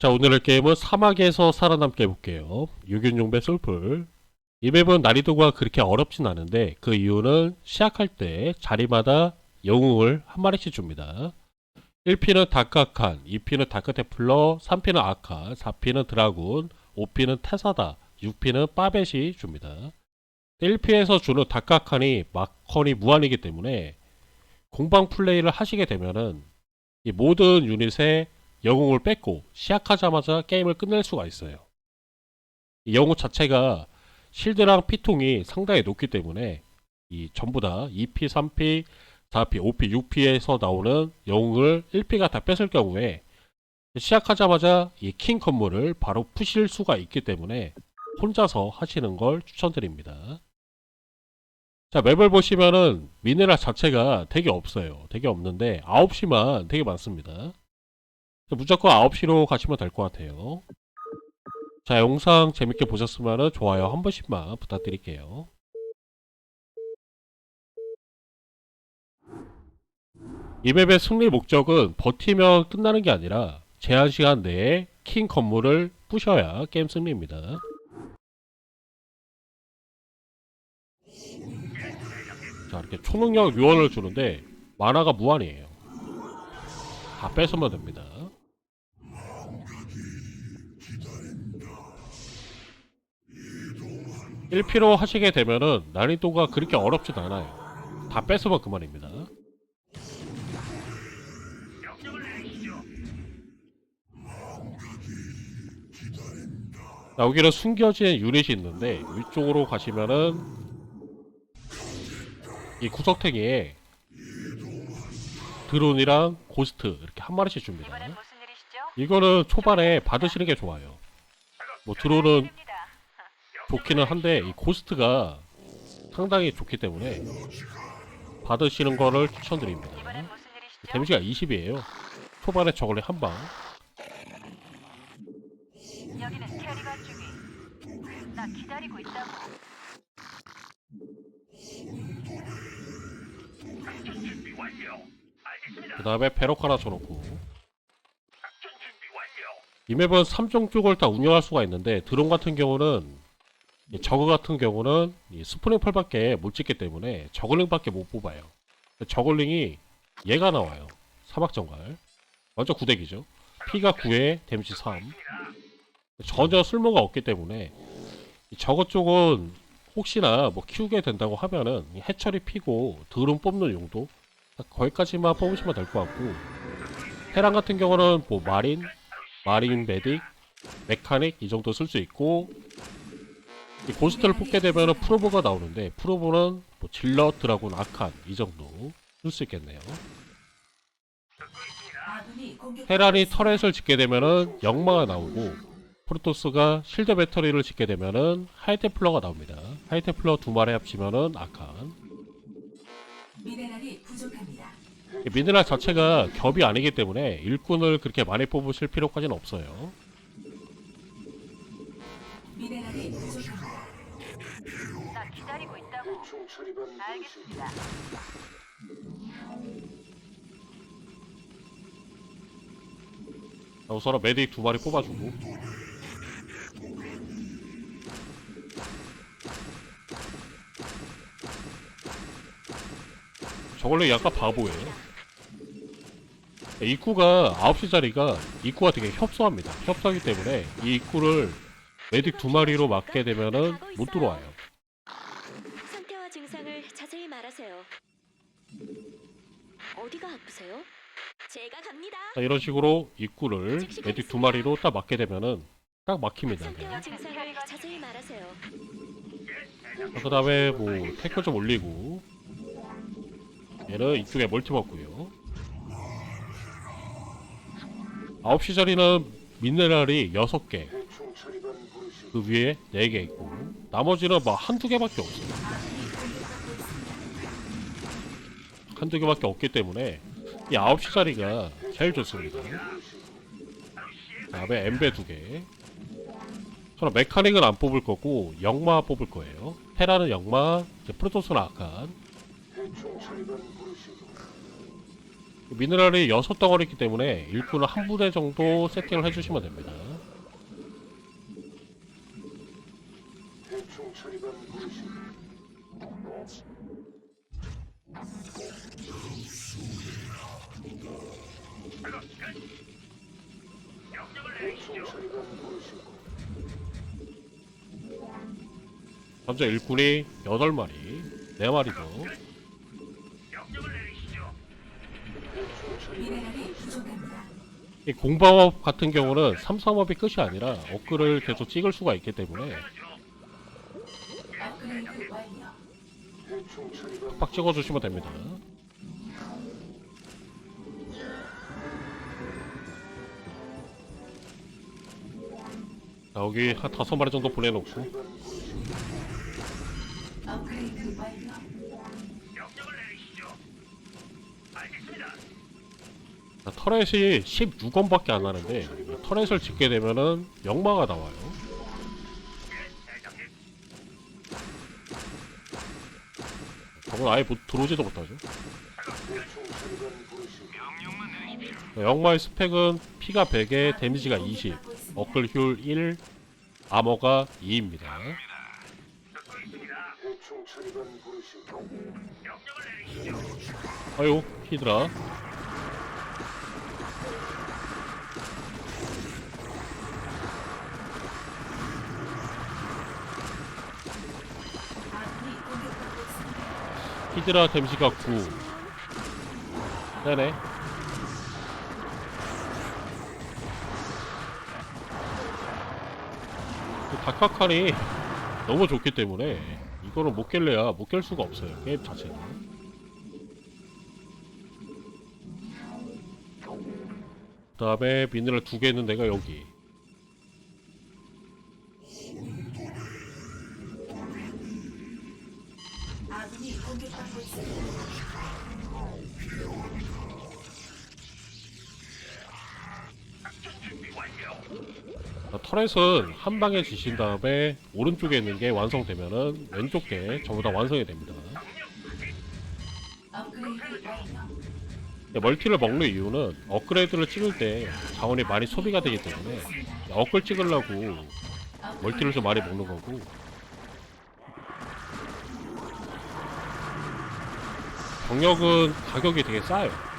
자, 오늘의 게임은 사막에서 살아남게 해볼게요. 유균용배 솔풀. 이 맵은 난이도가 그렇게 어렵진 않은데 그 이유는 시작할 때 자리마다 영웅을 한 마리씩 줍니다. 1피는 다크아칸, 2피는 다크테플러, 3피는 아칸, 4피는 드라군, 5피는 테사다, 6피는 빠벳이 줍니다. 1피에서 주는 다크아칸이 마컨이 무한이기 때문에 공방 플레이를 하시게 되면은 이 모든 유닛에 영웅을 뺏고 시작하자마자 게임을 끝낼 수가 있어요. 이 영웅 자체가 실드랑 피통이 상당히 높기 때문에 이 전부 다 2P, 3P, 4P, 5P, 6P에서 나오는 영웅을 1P가 다 뺏을 경우에 시작하자마자 이킹 건물을 바로 푸실 수가 있기 때문에 혼자서 하시는 걸 추천드립니다. 자, 맵을 보시면은 미네랄 자체가 되게 없어요. 되게 없는데 9시만 되게 많습니다. 무조건 9시로 가시면 될 것 같아요. 자, 영상 재밌게 보셨으면 좋아요 한 번씩만 부탁드릴게요. 이 맵의 승리 목적은 버티면 끝나는 게 아니라 제한 시간 내에 킹 건물을 부셔야 게임 승리입니다. 자, 이렇게 초능력 유언을 주는데 만화가 무한이에요. 다 뺏으면 됩니다. 1피로 하시게 되면은 난이도가 그렇게 어렵진 않아요. 다 뺏으면 그만입니다. 자, 여기는 숨겨진 유닛이 있는데 위쪽으로 가시면은 이 구석탱이에 드론이랑 고스트 이렇게 한 마리씩 줍니다. 이거는 초반에 받으시는 게 좋아요. 뭐 드론은. 좋기는 한데 이 고스트가 상당히 좋기 때문에 받으시는 거를 추천드립니다. 데미지가 20이에요. 초반에 저걸리 한 방. 여기는 캐리건 중이. 나 기다리고 있다고. 그 다음에 배럭 하나 줘놓고. 이 맵은 3종 쪽을 다 운영할 수가 있는데 드론 같은 경우는 이 저그 같은 경우는 이 스프링 펄밖에 못 찍기 때문에 저글링밖에 못 뽑아요. 저글링이 얘가 나와요. 사막정갈. 완전 구대기죠. 피가 9에 데미지 3. 전혀 쓸모가 없기 때문에 이 저거 쪽은 혹시나 뭐 키우게 된다고 하면은 이 해처리 피고 드론 뽑는 용도 딱 거기까지만 뽑으시면 될 것 같고 테란 같은 경우는 뭐 마린, 마린 메딕, 메카닉 이 정도 쓸 수 있고 이 고스트를 뽑게 되면은 프로보가 나오는데 프로보는 뭐 질럿, 드라군, 아칸 이 정도 쓸 수 있겠네요. 테란이 터렛을 짓게 되면은 역마가 나오고 프로토스가 실드 배터리를 짓게 되면은 하이테플러가 나옵니다. 하이테플러 두 마리 합치면은 아칸. 미네랄이 부족합니다. 이 미네랄 자체가 겹이 아니기 때문에 일꾼을 그렇게 많이 뽑으실 필요까지는 없어요. 미네랄이 알겠습니다. 자, 우선 메딕 두 마리 뽑아주고 저걸로 약간 바보예요. 입구가 9시 자리가 입구가 되게 협소합니다. 협소하기 때문에 이 입구를 메딕 두 마리로 막게 되면은 못 들어와요. 상태와 증상을 자세히 말하세요. 어디가 아프세요? 제가 갑니다. 자, 이런 식으로 입구를 메딕 두 마리로 딱 막게 되면은 딱 막힙니다. 증상을 자세히 말하세요. 그 다음에 뭐 태클 좀 올리고 얘는 이쪽에 멀티 먹고요 9시 자리는 미네랄이 6개 그 위에 4개 있고 나머지는 막 한두 개밖에 없어요 한두 개밖에 없기 때문에 이 9시 자리가 제일 좋습니다 그 다음에 엠베 2개 저는 메카닉은 안 뽑을 거고 영마 뽑을 거예요. 테라는 영마, 프로토스는 아칸. 미네랄이 6덩어리 있기 때문에 일꾼을 한 부대 정도 세팅을 해주시면 됩니다. 대충 처리반 부르시고 현재 일꾼이 8마리, 4마리 더. 미네랄이 부족합니다. 이 공방업 같은 경우는 3, 3업이 끝이 아니라 업글을 계속 찍을 수가 있기 때문에 처리반 빡 찍어주시면 됩니다. 여기 한 다섯 마리 정도 보내놓고. 자, 터렛이 16원밖에 안 하는데 이 터렛을 짓게 되면은 역마가 나와요. 저건 아예 못- 들어오지도 못하죠. 자, 역마의 스펙은 피가 100에 데미지가 20, 어클 효율 1, 아머가 2입니다. 대충 처리반 부르시고 아유 히드라. 히드라 데미지가 9 네네 다카칼이 너무 좋기 때문에 이거는 못 깰래야 못 깰 수가 없어요 게임 자체가. 그 다음에 미네랄 두개 있는 데가 여기 터렛은 한 방에 지신 다음에 오른쪽에 있는 게 완성되면은 왼쪽 게 전부 다 완성이 됩니다. 멀티를 먹는 이유는 업그레이드를 찍을 때 자원이 많이 소비가 되기 때문에 업글 찍으려고 멀티를 좀 많이 먹는 거고 병력은 가격이 되게 싸요.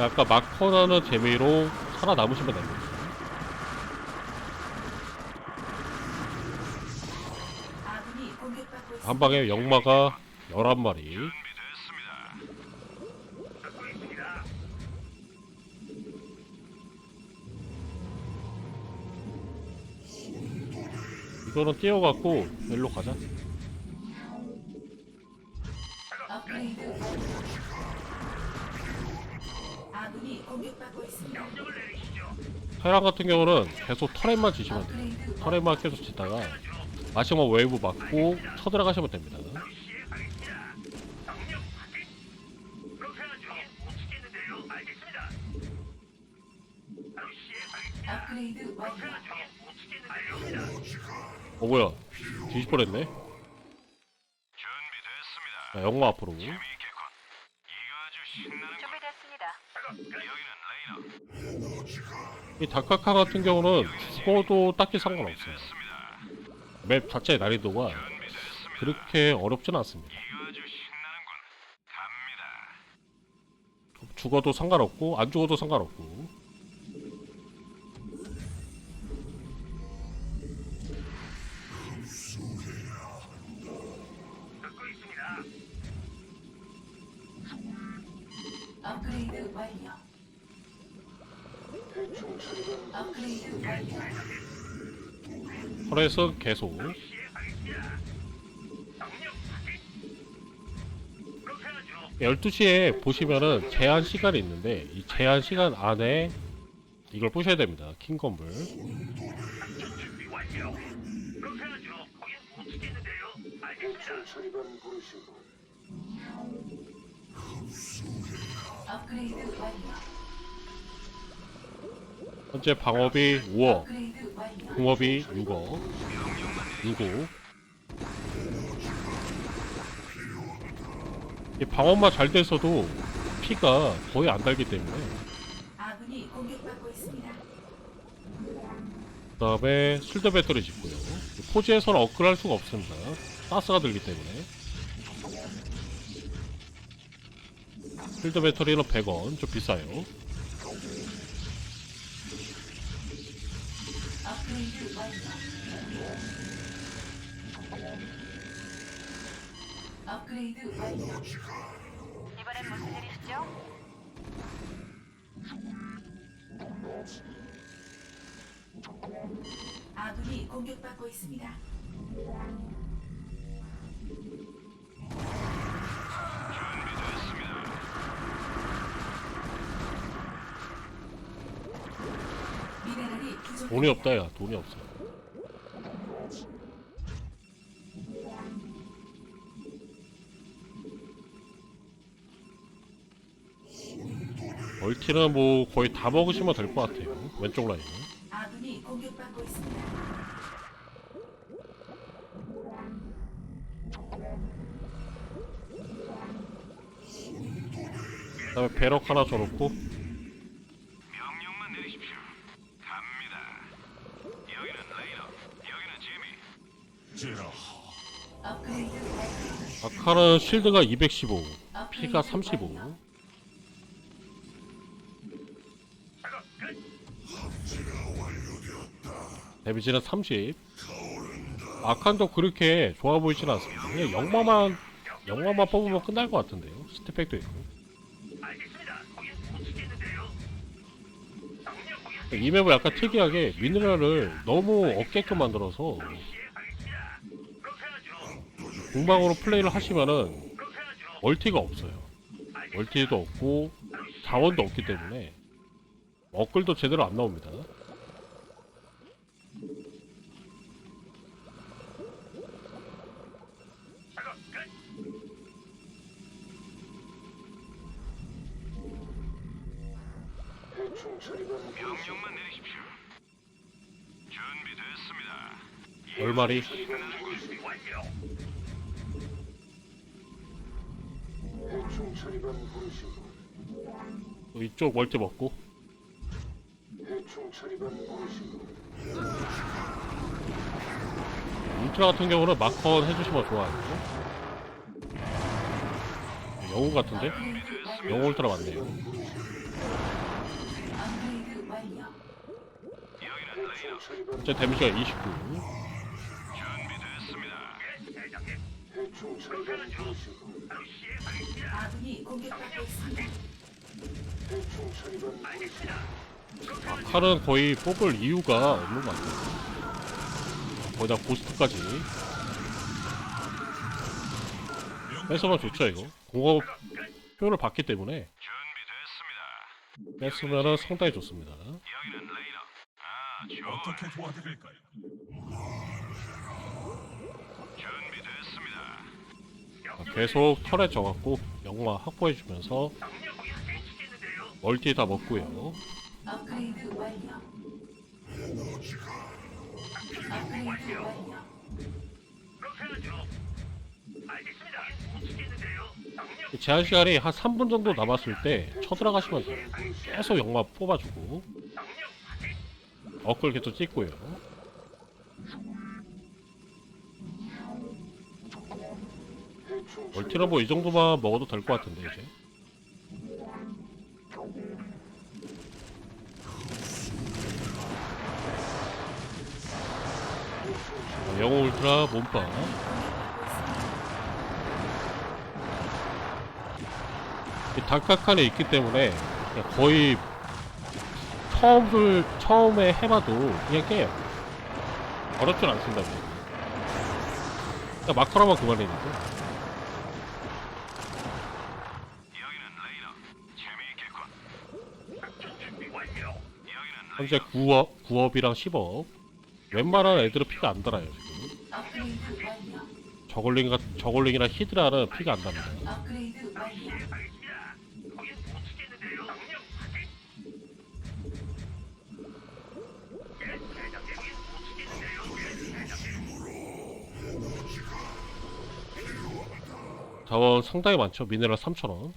아, 약간 마커나는 재미로 살아남으시면 됩니다. 한 방에 역마가 11마리. 이거는 띄워갖고 일로 가자. 아군이 공격받고 있습니다. 테란 같은 경우는 계속 터렛만 지시면 돼요. 터렛만 계속 짓다가 마지막 웨이브 맞고 쳐들어가시면 됩니다. 업그레이드 완료. 어 뭐야? 뒤집 뻔했네. 자, 영마 앞으로. 준비됐습니다. 이 다카카 같은 경우는 죽어도 딱히 상관없어요. 맵 자체의 난이도가 그렇게 어렵진 않습니다. 죽어도 상관없고 안 죽어도 상관없고 터렛은 계속 12시에 보시면은 제한 시간이 있는데 이 제한 시간 안에 이걸 부셔야 됩니다. 처리반 부르시고 업그레이드 완료. 현재 방업이 5억, 업그레이드 완료. 공업이 6억, 6억. 이 방어만 잘 돼서도 피가 거의 안 달기 때문에. 그 다음에 실드 배터리 짓고요 포지에서는 업글할 수가 없습니다 가스가 들기 때문에 실드 배터리는 100원 좀 비싸요 업그레이드 완료. 업그레이드 완료. 이번엔 무슨 일이시죠? 아군이 공격받고 있습니다. 돈이 없다 야. 돈이 없어. 멀티는 뭐 거의 다 먹으시면 될 것 같아요. 왼쪽 라인은 아군이 공격받고 있습니다. 그 다음에 배럭 하나 줘놓고 카는 실드가 215 피가 업그레이드 35 완료. 데미지는 30 아칸도 그렇게 좋아 보이진 않습니다. 그냥 영마만 영마만 뽑으면 끝날 것 같은데요. 스태팩도 있고. 이 맵은 약간 특이하게 미네랄을 너무 없게끔 만들어서 공방으로 플레이를 하시면은 멀티가 없어요 멀티도 없고 자원도 없기 때문에 업글도 제대로 안 나옵니다. 명령만 내리십시오. 준비됐습니다. 얼마리 처리반 부르시오. 이쪽 멀티 먹고 대충 처리반 부르시오. 울트라 같은 경우는 마컨 해주시면 좋아요 영웅 같은데? 영웅 울트라 맞네요 현재 데미지가 29 대충 처리반 부르시오. 아군이 공격받고 있습니다. 대충 처리반 부르시오. 아 칼은 거의 뽑을 이유가 없는 것 같아요 거기다 고스트까지 뺏으면 좋죠 이거 공업 표를 받기 때문에. 뺏으면 상당히 좋습니다. 아. 어떻게 도와드릴까요? 준비됐습니다. 자, 계속 털에 져갖고 영마 확보해주면서 멀티 다 먹고요 업그레이드 완료. 업그레이드 완료. 제한 시간이 한 3분 정도 남았을 때 쳐들어가시면 돼요 계속 영마 뽑아주고 업글 계속 찍고요 뭐이 정도만 먹어도 될 것 같은데 이제. 자, 영웅 울트라 몸빵. 이 단카칸에 있기 때문에 거의 처음을 처음에 해봐도 그냥 깨요. 어렵진 않습니다. 그냥. 그러니까 마커라만 그만이니까 여 현재 9억, 9억이랑 10억. 웬만한 애들은 피가 안 달아요, 지금. 저글링, 저글링이나 히드라는 피가 안 납니다. 저건 자원 상당히 많죠. 미네랄 3,000원.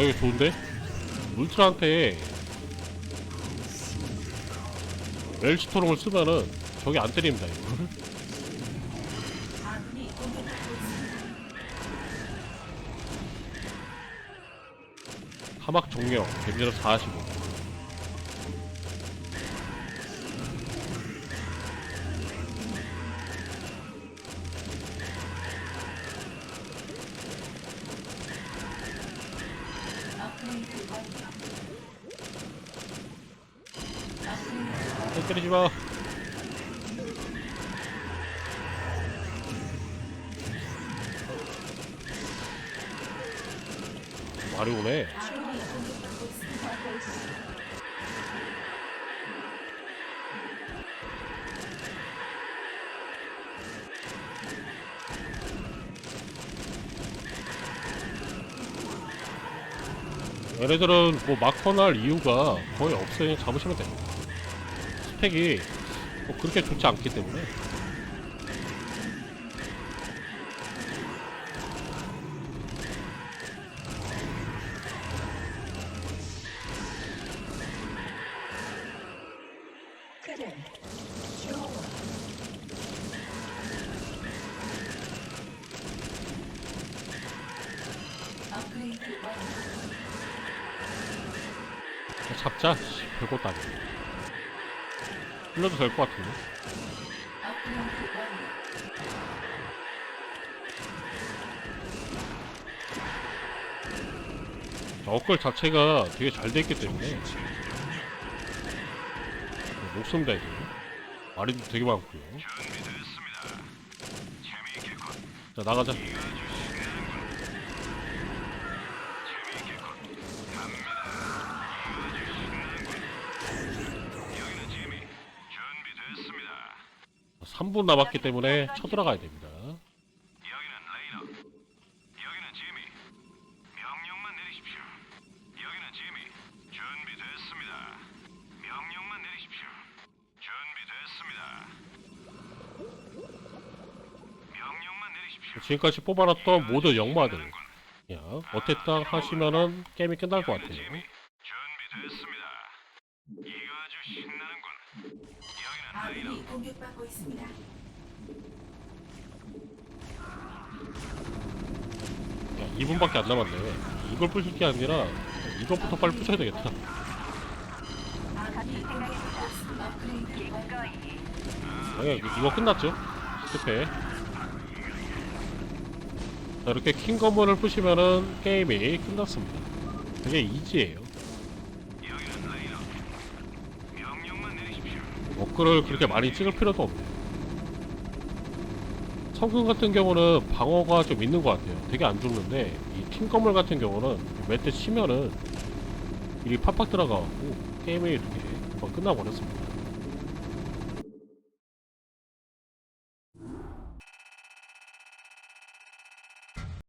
아 이거 좋은데? 울트라한테 웰시토롱을 쓰면은 저기 안 때립니다 이거. 사막 종료 데미지로 45 어, 때리지 마 말이 오네 아군이 공격받고 있습니다. 얘네들은 뭐 마커나 할 이유가 거의 없으니 잡으시면 됩니다. 스펙이 뭐 그렇게 좋지 않기 때문에 업그레이드 완료. 잡자 씨, 별것도 아니야 흘려도 될 것 같은데 완료. 업글 자체가 되게 잘 돼 있기 때문에 목숨 다 이거 마리도 되게 많고요. 자 나가자 재미있겠군. 갑니다. 아주 신나는군. 여기는 재미. 준비됐습니다. 3분 남았기 때문에 쳐들어가야 됩니다 여기는 레이너. 여기는 지미. 명령만 내리십시오. 여기는 지미. 준비됐습니다. 명령만 내리십시오. 준비됐습니다. 명령만 내리십시오. 지금까지 뽑아놨던 모두 영마들 그냥 어땠다 하시면은 게임이 끝날 것 같아요 지미. 준비됐습니다. 이거 아주 신나는군. 여기는 레이너. 아군이 공격받고 있습니다. 야, 2분밖에 안 남았네 이걸 부실 게 아니라 이것부터 빨리 부셔야 되겠다. 아니 이거 끝났죠 스텝에 자 이렇게 킹 건물을 부시면은 게임이 끝났습니다 되게 이지예요. 업글을 그렇게 많이 찍을 필요도 없네요 성근 같은 경우는 방어가 좀 있는 것 같아요. 되게 안 죽는데 이킹 건물 같은 경우는 몇대 치면은 일이 팍팍 들어가고 게임이 금방 끝나버렸습니다